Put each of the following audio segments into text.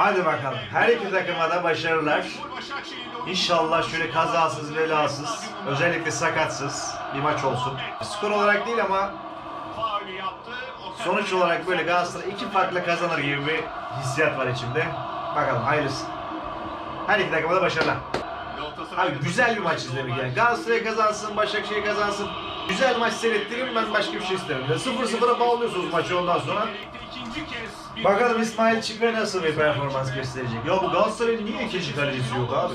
Hadi bakalım. Her iki takıma da başarılar. İnşallah şöyle kazasız belasız, özellikle sakatsız bir maç olsun. Skor olarak değil ama sonuç olarak böyle Galatasaray iki farklı kazanır gibi bir hissiyat var içimde. Bakalım hayırlısı. Her iki takıma da başarılar. Abi güzel bir maç izledik yani. Galatasaray kazansın, Başakşehir kazansın. Güzel maç seyrettirin ben başka bir şey isterim. 0-0'a bağlıyorsunuz maçı ondan sonra. Bakalım İsmail Çikre nasıl bir performans gösterecek. Ya bu Galatasaray'ın niye ikinci kalecisi yok abi?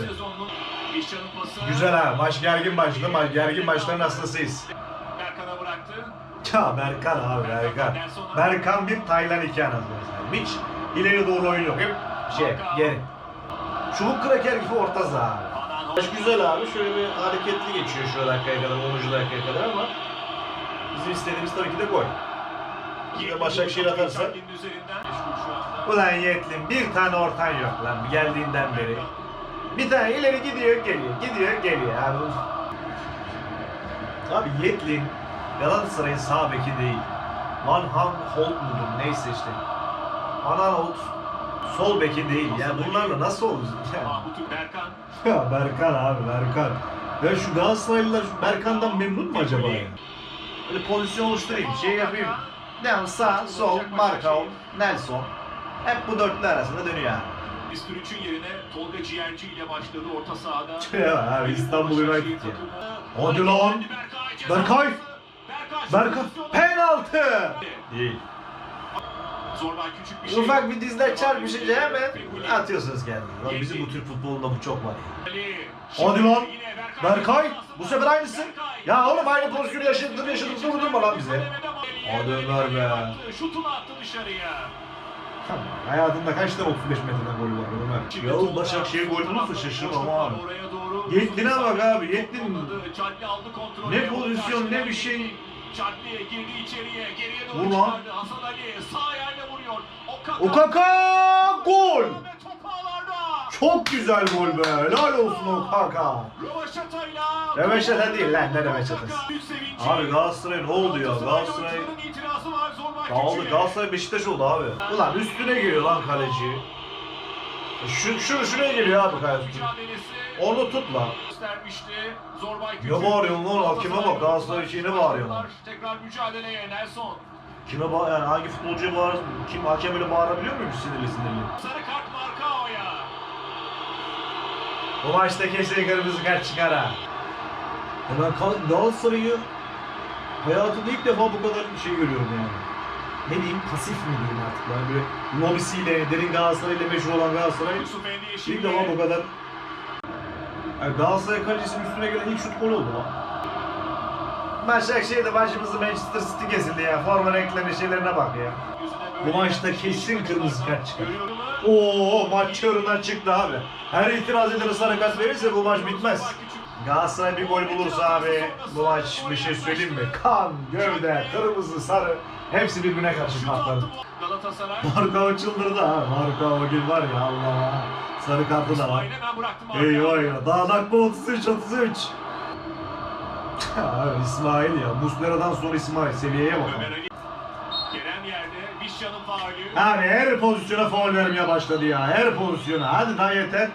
Güzel ha. Maç gergin başladı. Maç gergin maçların hastasıyız. Berkan'a bıraktı. Ya Berkan abi Berkan. Berkan bir Taylan iki anasını. Hiç ileri doğru oyun yok. Hep şey geri. Çubuk kraker gibi orta saha abi. Maç güzel abi. Şöyle bir hareketli geçiyor şu dakikaya kadar, 10. dakikaya kadar ama bizim istediğimiz tabii ki de gol. Bir de Başakşehir atarsa Ulan Yetlin bir tane ortan yok lan geldiğinden beri. Bir tane ileri gidiyor geliyor, gidiyor geliyor abi. Abi Yetlin Galatasaray'ın sağ beki değil. Van Han Holt mudur neyse işte. Van Han Holt sol beki değil. Yani bunlarla nasıl olur? Yani. Berkan. Ya Berkan abi Berkan. Ya şu Galatasaraylılar şu Berkan'dan memnun mu acaba ya? Böyle pozisyon oluşturayım, şey yapayım. Devam sağ, sol, Markao, Nelson. Hep bu dörtlü arasında dönüyor abi. Yerine Tolga Ciğerci ile başladı orta sahada. Ya abi İstanbul United ya. Hadi lan. Berkay. Berkay. Penaltı. Değil. Küçük bir şey. Ufak bir dizler çarpışınca hemen atıyorsunuz kendinizi. Lan bizim bu Türk futbolunda bu çok var ya. Hadi lan. Berkay. Bu sefer aynısı. Ya oğlum aynı pozisyonu yaşadın yaşadın durdurma lan bize. Hadi Ömer be. Şutunu attı dışarıya. Tamam. Hayatında kaç tane 35 metreden golü var Ömer? Ya oğlum Başakşehir gol bulursa şaşırmam abi. Oraya doğru. Yetlin'e bak abi, kontrolü. Ne pozisyon, ne bir şey. Çatli girdi içeriye. Geriye doğru Vur lan. çıkardı. Hasan Ali sağ ayağıyla vuruyor. Okaka. Okaka gol. Çok güzel gol be. Helal olsun Okaka. Rövaşatayla. Rövaşata değil lan, ne sevinci. Abi Galatasaray ne oldu ya? Galatasaray dağıldı. Galatasaray Beşiktaş oldu abi. Ulan üstüne geliyor lan kaleci. Şu, şu şuraya geliyor abi kaleci. Onu tut lan. Ne bağırıyorsun lan? Hakime bak, Galatasaray şeyine bağırıyor lan. Tekrar mücadeleye Nelson. Kime bağır, yani hangi futbolcuya bağır, kim hakem öyle bağırabiliyor muymuş sinirli sinirli? Sarı kart. Bu maçta kesin kırmızı kart çıkar ha. Ya ben Galatasaray'ı hayatımda ilk defa bu kadar bir şey görüyorum yani. Ne diyeyim pasif mi diyeyim artık yani böyle lobisiyle, derin Galatasaray'la meşhur olan Galatasaray Yusuf ilk defa bu kadar yani Galatasaray kalecisinin üstüne gelen ilk şut gol oldu lan. Başakşehir'de başımızı Manchester City kesildi ya. Forma renklerine şeylerine bak ya. Bu maçta kesin kırmızı kart çıkar. Oo maç çığırından çıktı abi. Her itiraz edene sarı kart verirse bu maç bitmez. Galatasaray bir gol bulursa abi bu maç bir şey söyleyeyim mi? Kan, gövde, kırmızı, sarı hepsi birbirine karşı kartlar. Marka çıldırdı ha. Marka o gün var ya Allah. Sarı kartı da var. Eyvah ya. Daha dakika 33 33. Abi İsmail ya. Muslera'dan sonra İsmail seviyeye bak. Kerem yerde. Vişcan'ın faulü. Abi her pozisyona faul vermeye başladı ya. Her pozisyona. Hadi daha yeter.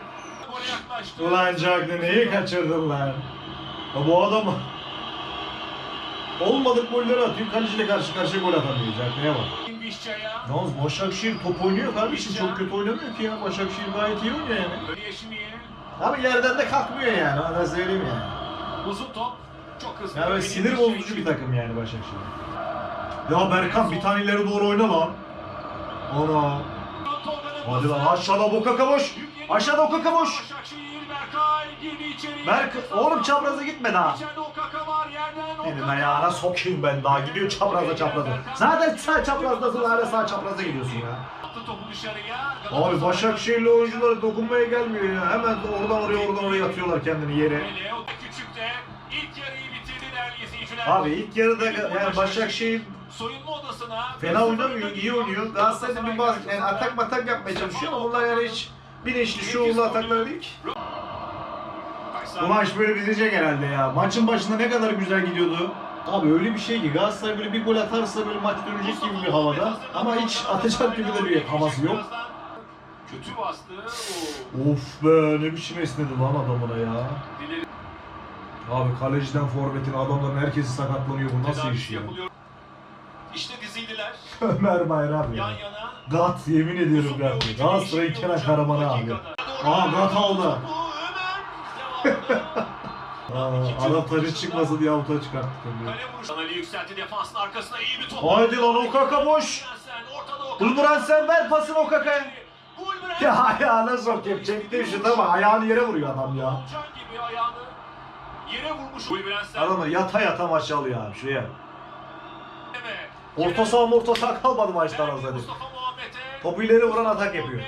Yaklaştı. Ulan Cagney neyi kaçırdın lan? Ya bu adam olmadık golleri atıyor. Kaleciyle karşı karşıya gol atamıyor. Cagney'e bak. Vişça'ya. Yalnız Başakşehir top oynuyor kardeşim. Çok kötü oynamıyor ki ya. Başakşehir gayet iyi oynuyor yani. Yeşil'iye. Abi yerden de kalkmıyor yani. Ona söyleyeyim yani. Uzun top. Çok hızlı. Ya böyle Benim sinir bozucu bir takım yani Başakşehir. Ya Berkan bir tane ileri doğru oyna lan. Ana. Hadi lan aşağıda Bokaka boş. Aşağıda Okaka boş. Berk oğlum çapraza gitme daha. Senin ayağına sokayım ben daha gidiyor çapraza çapraza. Zaten sağ çaprazdasın hala sağ çapraza gidiyorsun ya. Abi Başakşehirli oyunculara dokunmaya gelmiyor ya. Hemen oradan oraya oradan oraya atıyorlar kendini yere. Küçük de ilk yarıyı. Abi ilk yarıda yani Başakşehir soyunma odasına fena oynamıyor, iyi oynuyor. Galatasaray'da bir bazı yani atak matak yapmaya çalışıyor ama bunlar yani hiç bilinçli şuurlu ataklar değil ki. Bu maç böyle bitecek herhalde ya. Maçın başında ne kadar güzel gidiyordu. Abi öyle bir şey ki Galatasaray böyle bir gol atarsa böyle maç dönecek gibi bir havada. Ama hiç atacak gibi de bir havası yok. Kötü bastı. Of be ne biçim esnedi lan adamına ya. Abi kaleciden forvetin adamların herkesi sakatlanıyor bu nasıl iş ya? yapılıyor. İşte dizildiler. Ömer Bayram Yan ya. yana. Gat yemin ediyorum Uzun bir Gat. oyuncu Galatasaray'ın değişikliği olacak bu abi. dakikada. Aa Gat aldı. Ömer. Aa, Arap tacı çıkmasın diye avuta çıkarttık. onu. Kale vuruşu. Ali yükseltti defansın arkasına iyi bir top. Haydi lan Okaka boş. Ortada Okaka. Bulduran sen ver pasını Okaka'ya. Gulbrand. Ya ayağına sokayım. Çekti şut ama ayağını yere vuruyor adam ya. Can gibi ayağını yere vurmuş. Adamlar yata yata maçı alıyor abi şuraya. Orta saha orta saha kalmadı maçtan. Mustafa Muhammed'e. Topu ileri vuran atak yapıyor.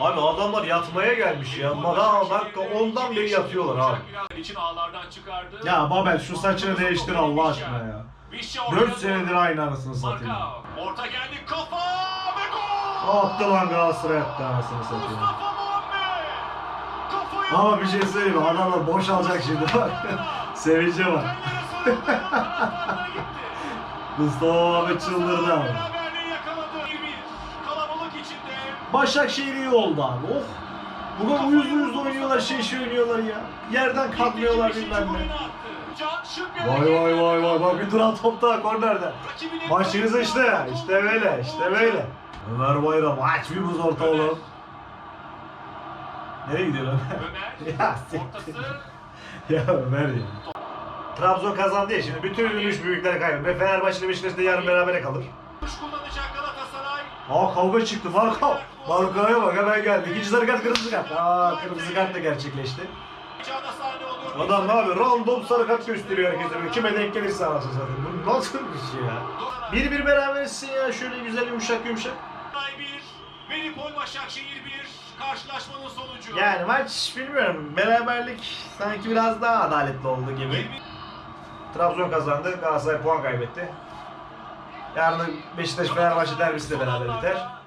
Abi adamlar yatmaya gelmiş ya. Daha dakika ondan beri yatıyorlar abi. Biraz için ağlardan çıkardı. Ya Babel şu saçını değiştir Allah aşkına ya. Vişça 4 ortaya senedir aynı anasını satayım. Orta geldi kafa ve gol. Attı lan Galatasaray attı anasını satayım. Ama bir şey söyleyeyim mi? Adamlar boş alacak şimdi bak. Sevince bak. Mustafa Muhammed çıldırdı abi. Beraberliği yakaladı. 1-1. Kalabalık içinde. Başakşehir iyi oldu abi. Oh. Bugün uyuz uyuz oynuyorlar, şey şey oynuyorlar ya. Yerden kalkmıyorlar bilmem ne. Vay vay vay vay bak bir duran top daha kornerde. Rakibinin Başınız işte, işte böyle, işte böyle. Ömer Bayram aç bir buz orta oğlum. Nereye gidiyor Ömer? Ömer. Ya Ortası. ya Ömer ya. Trabzon kazandı ya şimdi bütün üç büyükleri kaybeder. Ve Fenerbahçe ile Beşiktaş da yarın berabere kalır. Aa kavga çıktı Marko. Marko'ya bak hemen geldi. İkinci sarı kart kırmızı kart. Aa kırmızı kart da gerçekleşti. Adam ne yapıyor? Random sarı kart gösteriyor herkese. Kime denk gelirse anasını satayım. Bu nasıl bir şey ya? Bir bir berabersin ya. Şöyle güzel yumuşak yumuşak. 1. Melipol Başakşehir 1. Karşılaşmanın sonucu. Yani maç bilmiyorum. Beraberlik sanki biraz daha adaletli oldu gibi. Trabzon kazandı. Galatasaray puan kaybetti. Yarın Beşiktaş Fenerbahçe derbisi de beraber biter.